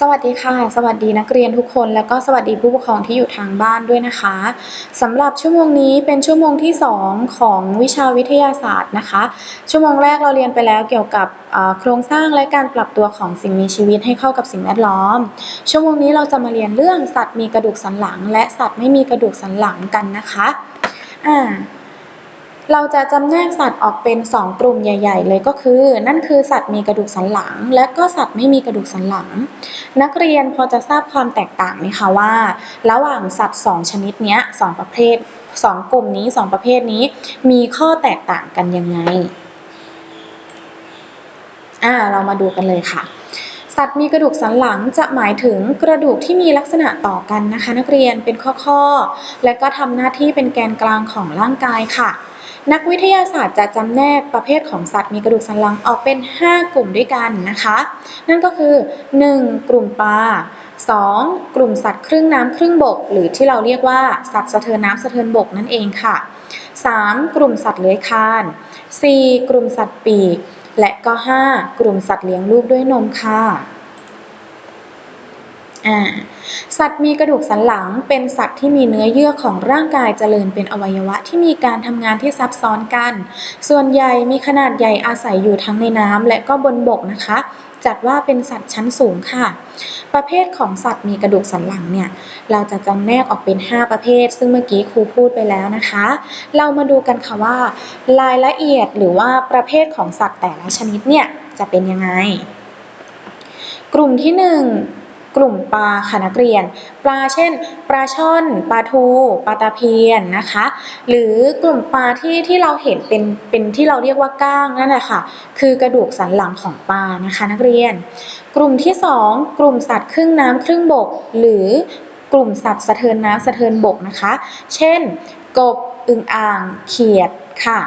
สวัสดีค่ะ สวัสดีนักเรียนทุกคน แล้วก็สวัสดีผู้ปกครองที่อยู่ทางบ้านด้วยนะคะสำหรับชั่วโมงนี้เป็นชั่วโมงที่ 2 ของวิชาวิทยาศาสตร์นะคะ ชั่วโมงแรกเราเรียนไปแล้วเกี่ยวกับโครงสร้างและการปรับตัวของสิ่งมีชีวิตให้เข้ากับสิ่งแวดล้อม ชั่วโมงนี้เราจะมาเรียนเรื่องสัตว์มีกระดูกสันหลัง และสัตว์ไม่มีกระดูกสันหลังกันนะคะอ่า เราจะจำแนกสัตว์ออกเป็น 2 กลุ่มใหญ่ ๆ เลยก็คือ นั่นคือสัตว์มีกระดูกสันหลัง และก็สัตว์ไม่มีกระดูกสันหลัง นักเรียนพอจะทราบความแตกต่างไหมคะว่า ระหว่างสัตว์ 2 ชนิดนี้สองประเภท 2 กลุ่มนี้ 2 ประเภทนี้ มีข้อแตกต่างกันยังไงอ่าเรามาดูกันเลยค่ะสัตว์มีกระดูกสันหลังจะหมายถึงกระดูกที่มีลักษณะต่อกันนะคะ นักเรียนเป็นข้อๆ และก็ทำหน้าที่เป็นแกนกลางของร่างกายค่ะ นักวิทยาศาสตร์จะจำแนกประเภทของสัตว์มีกระดูกสันหลังออกเป็น 5 กลุ่มด้วยกันนะคะ นั่นก็คือ 1. กลุ่มปลา 2. กลุ่มสัตว์ครึ่งน้ำครึ่งบก หรือที่เราเรียกว่าสัตว์สะเทินน้ำสะเทินบกนั่นเองค่ะ 3. กลุ่มสัตว์เลื้อยคลาน 4. กลุ่มสัตว์ปีก และก็ 5. กลุ่มสัตว์เลี้ยงลูกด้วยนมค่ะ สัตว์มีกระดูกสันหลัง เป็นสัตว์ที่มีเนื้อเยื่อของร่างกายเจริญเป็นอวัยวะที่มีการทำงานที่ซับซ้อนกัน ส่วนใหญ่มีขนาดใหญ่อาศัยอยู่ทั้งในน้ำและก็บนบกนะคะ จัดว่าเป็นสัตว์ชั้นสูงค่ะ ประเภทของสัตว์มีกระดูกสันหลังเนี่ย เราจะจำแนกออกเป็น 5 ประเภท ซึ่งเมื่อกี้ครูพูดไปแล้วนะคะ เรามาดูกันค่ะว่า รายละเอียดหรือว่าประเภทของสัตว์แต่ละชนิดเนี่ยจะเป็นยังไง กลุ่มที่ 1 กลุ่มปลาค่ะนักเรียน ปลาเช่น ปลาช่อน ปลาทูปลาตะเพียนนะคะ หรือกลุ่มปลาที่ที่เราเห็นเป็นเป็นที่เราเรียกว่าก้างนั่นแหละค่ะ คือกระดูกสันหลังของปลานะคะ นักเรียน กลุ่มที่ 2 กลุ่มสัตว์ครึ่งน้ำครึ่งบก หรือกลุ่มสัตว์สะเทินน้ำสะเทินบกนะคะ เช่น กบอึ่งอ่าง เขียดค่ะ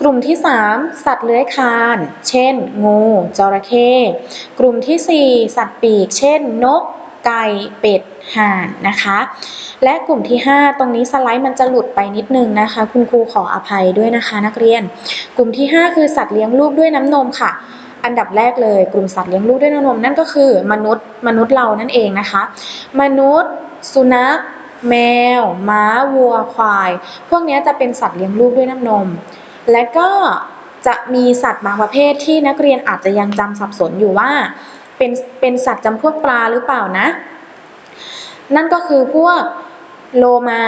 กลุ่มที่ 3 สัตว์เลื้อยคลาน เช่น งูจระเข้กลุ่มที่ 4 สัตว์ปีก เช่น นก ไก่ เป็ด ห่านนะคะ และกลุ่มที่ 5 ตรงนี้สไลด์มันจะหลุดไปนิดนึงนะคะ คุณครูขออภัยด้วยนะคะ นักเรียน กลุ่มที่ 5 คือสัตว์เลี้ยงลูกด้วยน้ำนมค่ะอันดับแรกเลยกลุ่มสัตว์เลี้ยงลูกด้วยน้ำนมนั่นก็คือ มนุษย์มนุษย์เรานั่นเองนะคะ มนุษย์ สุนัข แมว ม้า วัว ควาย พวกนี้จะเป็นสัตว์เลี้ยงลูกด้วยน้ำนม และก็จะมีสัตว์บางประเภทที่นักเรียนอาจจะยังจำสับสนอยู่ว่า เป็นเป็นสัตว์จำพวกปลาหรือเปล่านะ นั่นก็คือพวกโลมา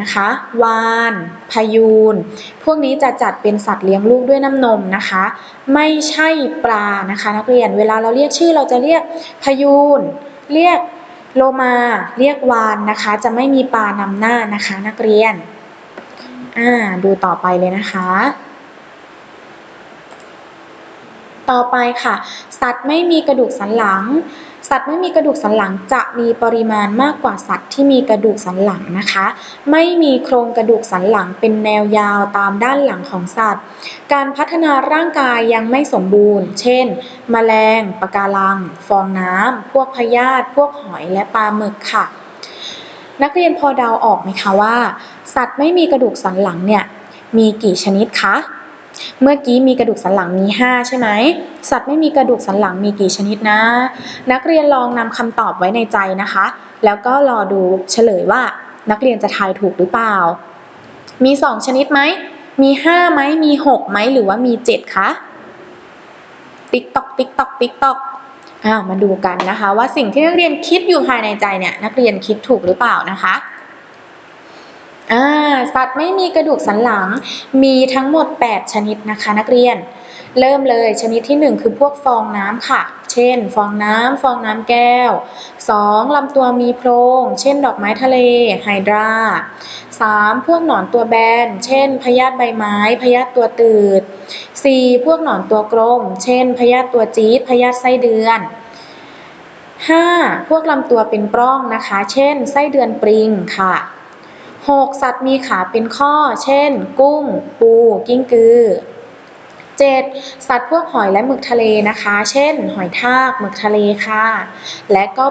นะคะวานพยูน พวกนี้จะจัดเป็นสัตว์เลี้ยงลูกด้วยน้ำนมนะคะ ไม่ใช่ปลานะคะนักเรียนเวลาเราเรียกชื่อเราจะเรียกพยูน เรียกโลมา เรียกวานนะคะ จะไม่มีปลานำหน้านะคะนักเรียน อ่า ดูต่อไปเลยนะคะ ต่อไปค่ะ สัตว์ไม่มีกระดูกสันหลัง สัตว์ไม่มีกระดูกสันหลังจะมีปริมาณมากกว่าสัตว์ที่มีกระดูกสันหลังนะคะ ไม่มีโครงกระดูกสันหลังเป็นแนวยาวตามด้านหลังของสัตว์ การพัฒนาร่างกายยังไม่สมบูรณ์ เช่น แมลง ปะการัง ฟองน้ำ พวกพยาธิ พวกหอย และปลาหมึกค่ะนักเรียนพอเดาออกไหมคะว่า สัตว์ไม่มีกระดูกสันหลังเนี่ยมีกี่ชนิดคะ เมื่อกี้มีกระดูกสันหลังมี 5 ใช่ไหม สัตว์ไม่มีกระดูกสันหลังมีกี่ชนิดนะ นักเรียนลองนำคำตอบไว้ในใจนะคะ แล้วก็รอดูเฉลยว่านักเรียนจะทายถูกหรือเปล่า มี 2 ชนิดไหม มี 5 ไหม มี 6 ไหม หรือว่ามี 7 คะ ติ๊กตอก ติ๊กตอก ติ๊กตอกอ้าวมาดูกันนะคะ ว่าสิ่งที่นักเรียนคิดอยู่ภายในใจเนี่ย นักเรียนคิดถูกหรือเปล่านะคะ อ่าสัตว์ไม่มีกระดูกสันหลัง มีทั้งหมด 8 ชนิดนะคะ นักเรียน เริ่มเลยชนิดที่ 1 คือพวกฟองน้ำค่ะ เช่น ฟองน้ำฟองน้ำแก้ว 2. ลำตัวมีโพรง เช่น ดอกไม้ทะเล ไฮดรา 3. พวกหนอนตัวแบน เช่น พยาธิใบไม้ พยาธิตัวตืด 4. พวกหนอนตัวกลม เช่น พยาธิตัวจี๊ด พยาธิไส้เดือน 5. พวกลำตัวเป็นปล้องนะคะ เช่น ไส้เดือนปริงค่ะ 6. สัตว์มีขาเป็นข้อ เช่น กุ้ง ปู กิ้งกือ 7. สัตว์พวกหอยและหมึกทะเลนะคะ เช่น หอยทาก หมึกทะเลค่ะ และก็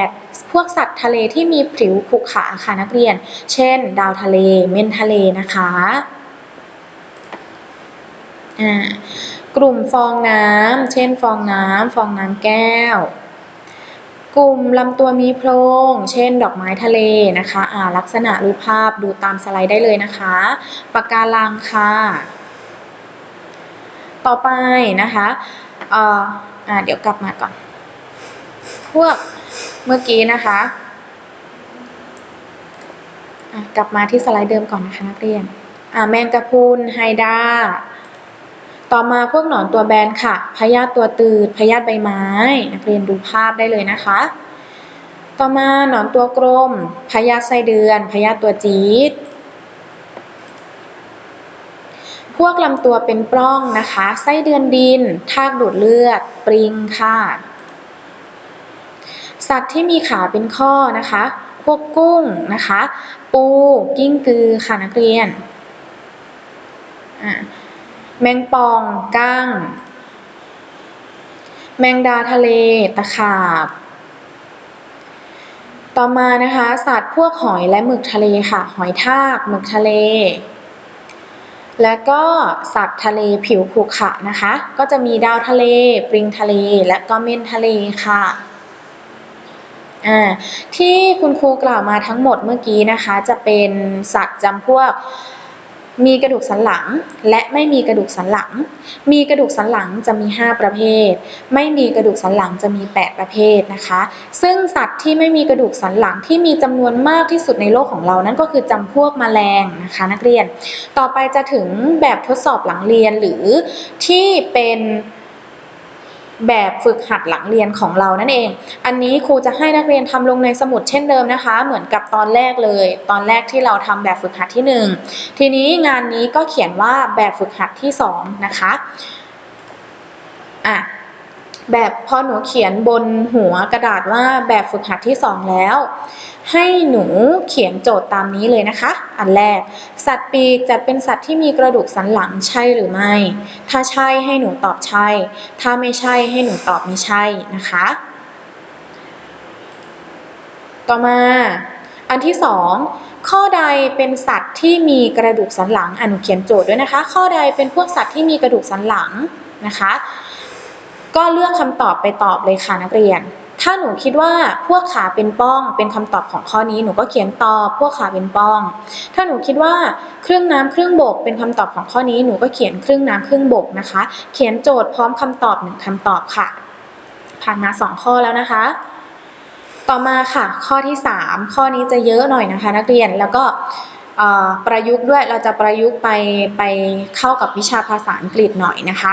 8. พวกสัตว์ทะเลที่มีผิวขรุขระค่ะนักเรียน เช่น ดาวทะเล เม่นทะเลนะคะกลุ่มฟองน้ำ เช่น ฟองน้ำ ฟองน้ำแก้ว กลุ่มลำตัวมีโพรง เช่น ดอกไม้ทะเลนะคะอ่าลักษณะรูปภาพดูตามสไลด์ได้เลยนะคะปะกการังค่ะ ต่อไปนะคะเอ่ออ่าเดี๋ยวกลับมาก่อน พวกเมื่อกี้นะคะอะกลับมาที่สไลด์เดิมก่อนนะคะนักเรียนอ่าแมงกะพรุนไฮดรา ต่อมาพวกหนอนตัวแบนค่ะ พยาธิตัวตืด พยาธิใบไม้ นักเรียนดูภาพได้เลยนะคะ ต่อมาหนอนตัวกลม พยาธิไส้เดือน พยาธิตัวจี๊ด พวกลำตัวเป็นปล้องนะคะ ไส้เดือนดิน ทากดูดเลือด ปริงค่ะ สัตว์ที่มีขาเป็นข้อนะคะ พวกกุ้งนะคะ ปู กิ้งกือค่ะนักเรียน อะ แมงป่องก้าง แมงดาทะเล ตะขาบ ต่อมานะคะ สัตว์พวกหอยและหมึกทะเลค่ะ หอยทาก หมึกทะเล และก็สัตว์ทะเลผิวขรุขระนะคะ ก็จะมีดาวทะเล ปริงทะเล และก็เม่นทะเลค่ะอ่าที่คุณครูกล่าวมาทั้งหมดเมื่อกี้นะคะ จะเป็นสัตว์จำพวก มีกระดูกสันหลังและไม่มีกระดูกสันหลัง มีกระดูกสันหลังจะมี 5 ประเภท ไม่มีกระดูกสันหลังจะมี 8 ประเภทนะคะ ซึ่งสัตว์ที่ไม่มีกระดูกสันหลังที่มีจำนวนมากที่สุดในโลกของเรานั่นก็คือจำพวกแมลงนะคะนักเรียน ต่อไปจะถึงแบบทดสอบหลังเรียนหรือที่เป็น แบบฝึกหัดหลังเรียนของเรานั่นเอง อันนี้ครูจะให้นักเรียนทำลงในสมุดเช่นเดิมนะคะ เหมือนกับตอนแรกเลย ตอนแรกที่เราทำแบบฝึกหัดที่ 1 ทีนี้งานนี้ก็เขียนว่าแบบฝึกหัดที่2นะคะอะ แบบพอหนูเขียนบนหัวกระดาษว่าแบบฝึกหัดที่ 2 แล้ว ให้หนูเขียนโจทย์ตามนี้เลยนะคะ อันแรก สัตว์ปีกจัดเป็นสัตว์ที่มีกระดูกสันหลังใช่หรือไม่ ถ้าใช่ให้หนูตอบใช่ ถ้าไม่ใช่ให้หนูตอบไม่ใช่นะคะ ต่อมาอันที่สองข้อใดเป็นสัตว์ที่มีกระดูกสันหลังอะหนูเขียนโจทย์ด้วยนะคะ ข้อใดเป็นพวกสัตว์ที่มีกระดูกสันหลังนะคะ ก็เลือกคำตอบไปตอบเลยค่ะนักเรียน ถ้าหนูคิดว่าพวกขาเป็นป้องเป็นคำตอบของข้อนี้หนูก็เขียนตอบพวกขาเป็นป้อง ถ้าหนูคิดว่าเครื่องน้ำเครื่องบกเป็นคำตอบของข้อนี้หนูก็เขียนเครื่องน้ำเครื่องบกนะคะ เขียนโจทย์พร้อมคำตอบหนึ่งคำตอบค่ะ ผ่านมาสองข้อแล้วนะคะต่อมาค่ะ ข้อที่ 3 ข้อนี้จะเยอะหน่อยนะคะ นักเรียนแล้วก็ประยุกต์ด้วยเราจะประยุกต์ไปไปเข้ากับวิชาภาษาอังกฤษหน่อยนะคะ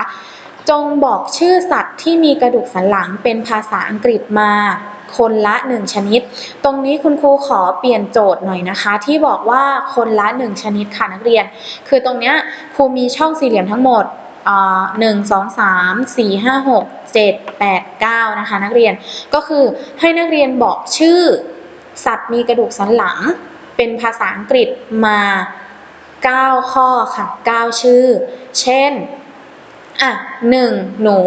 จงบอกชื่อสัตว์ที่มีกระดูกสันหลังเป็นภาษาอังกฤษมาคนละหนึ่งชนิด ตรงนี้คุณครูขอเปลี่ยนโจทย์หน่อยนะคะ ที่บอกว่าคนละหนึ่งชนิดค่ะนักเรียน คือตรงเนี้ยครูมีช่องสี่เหลี่ยมทั้งหมดหนึ่งสองสามสี่ห้าหกเจ็ดแปดเก้านะคะ นักเรียนก็คือให้นักเรียนบอกชื่อ สัตว์มีกระดูกสันหลัง เป็นภาษาอังกฤษมา 9 ข้อค่ะ 9 ชื่อ เช่น อะหนึ่งหนู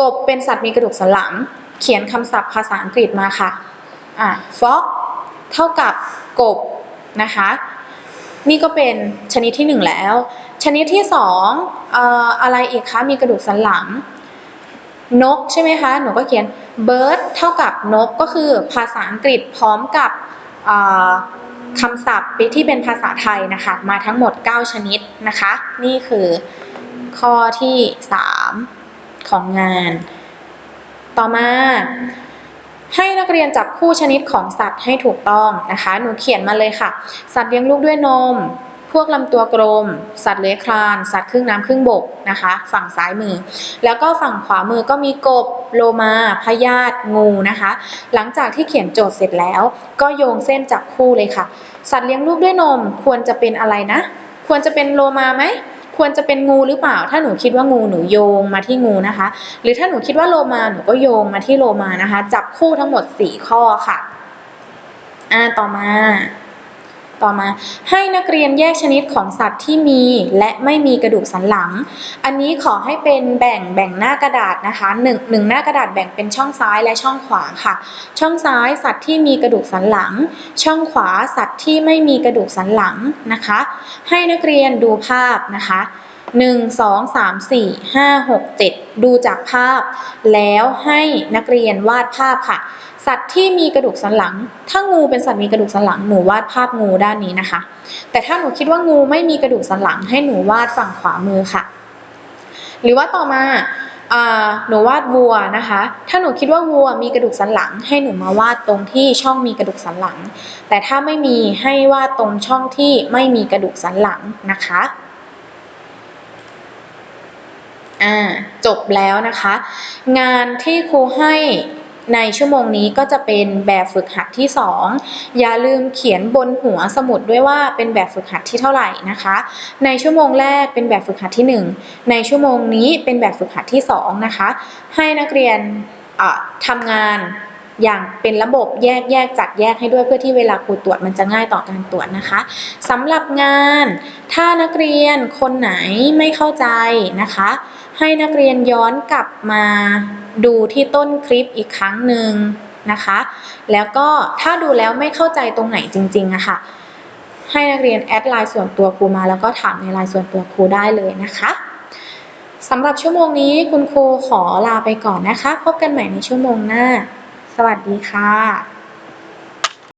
กบเป็นสัตว์มีกระดูกสันหลัง เขียนคำศัพท์ภาษาอังกฤษมาค่ะอะ frog เท่ากับกบนะคะ นี่ก็เป็นชนิดที่หนึ่งแล้ว ชนิดที่สองเอ่ออะไรอีกคะ มีกระดูกสันหลัง นกใช่ไหมคะ หนูก็เขียน bird เท่ากับนกก็คือภาษาอังกฤษพร้อมกับคำศัพท์ที่เป็นภาษาไทยนะคะ มาทั้งหมด 9 ชนิดนะคะ นี่คือ ข้อที่ 3 ของงาน ต่อมาให้นักเรียนจับคู่ชนิดของสัตว์ให้ถูกต้องนะคะ หนูเขียนมาเลยค่ะ สัตว์เลี้ยงลูกด้วยนม พวกลำตัวกลม สัตว์เลื้อยคลาน สัตว์ครึ่งน้ำครึ่งบกนะคะ ฝั่งซ้ายมือ แล้วก็ฝั่งขวามือก็มีกบ โลมาพยาธิงูนะคะ หลังจากที่เขียนโจทย์เสร็จแล้ว ก็โยงเส้นจับคู่เลยค่ะ สัตว์เลี้ยงลูกด้วยนมควรจะเป็นอะไรนะ ควรจะเป็นโลมาไหม ควรจะเป็นงูหรือเปล่า ถ้าหนูคิดว่างูหนูโยงมาที่งูนะคะ หรือถ้าหนูคิดว่าโลมาหนูก็โยงมาที่โลมานะคะ จับคู่ทั้งหมด 4 ข้อค่ะ อ่าต่อมา ต่อมาให้นักเรียนแยกชนิดของสัตว์ที่มีและไม่มีกระดูกสันหลัง อันนี้ขอให้เป็นแบ่งแบ่งหน้ากระดาษนะคะหนึ่งหนึ่งหน้ากระดาษแบ่งเป็นช่องซ้ายและช่องขวาค่ะ ช่องซ้ายสัตว์ที่มีกระดูกสันหลัง ช่องขวาสัตว์ที่ไม่มีกระดูกสันหลังนะคะ ให้นักเรียนดูภาพนะคะ หนึ่งสองสามสี่ห้าหกเจ็ดดูจากภาพ แล้วให้นักเรียนวาดภาพค่ะ สัตว์ที่มีกระดูกสันหลัง ถ้างูเป็นสัตว์มีกระดูกสันหลังหนูวาดภาพงูด้านนี้นะคะ แต่ถ้าหนูคิดว่างูไม่มีกระดูกสันหลัง ให้หนูวาดฝั่งขวามือค่ะ หรือว่าต่อมาอ่าหนูวาดวัวนะคะ ถ้าหนูคิดว่าวัวมีกระดูกสันหลัง ให้หนูมาวาดตรงที่ช่องมีกระดูกสันหลัง แต่ถ้าไม่มีให้วาดตรงช่องที่ไม่มีกระดูกสันหลังนะคะ อ่าจบแล้วนะคะ งานที่ครูให้ในชั่วโมงนี้ก็จะเป็นแบบฝึกหัดที่ 2 อย่าลืมเขียนบนหัวสมุดด้วยว่าเป็นแบบฝึกหัดที่เท่าไหร่นะคะ ในชั่วโมงแรกเป็นแบบฝึกหัดที่ 1 ในชั่วโมงนี้เป็นแบบฝึกหัดที่ 2 นะคะ ให้นักเรียนอะทำงานอย่างเป็นระบบแยกแยกจัดแยกให้ด้วยเพื่อที่เวลาครูตรวจมันจะง่ายต่อการตรวจนะคะสำหรับงานถ้านักเรียนคนไหนไม่เข้าใจนะคะ ให้นักเรียนย้อนกลับมาดูที่ต้นคลิปอีกครั้งหนึ่งนะคะ แล้วก็ถ้าดูแล้วไม่เข้าใจตรงไหนจริงๆอะค่ะ ให้นักเรียนแอดไลน์ส่วนตัวครูมา แล้วก็ถามในไลน์ส่วนตัวครูได้เลยนะคะสำหรับชั่วโมงนี้คุณครูขอลาไปก่อนนะคะ พบกันใหม่ในชั่วโมงหน้า สวัสดีค่ะ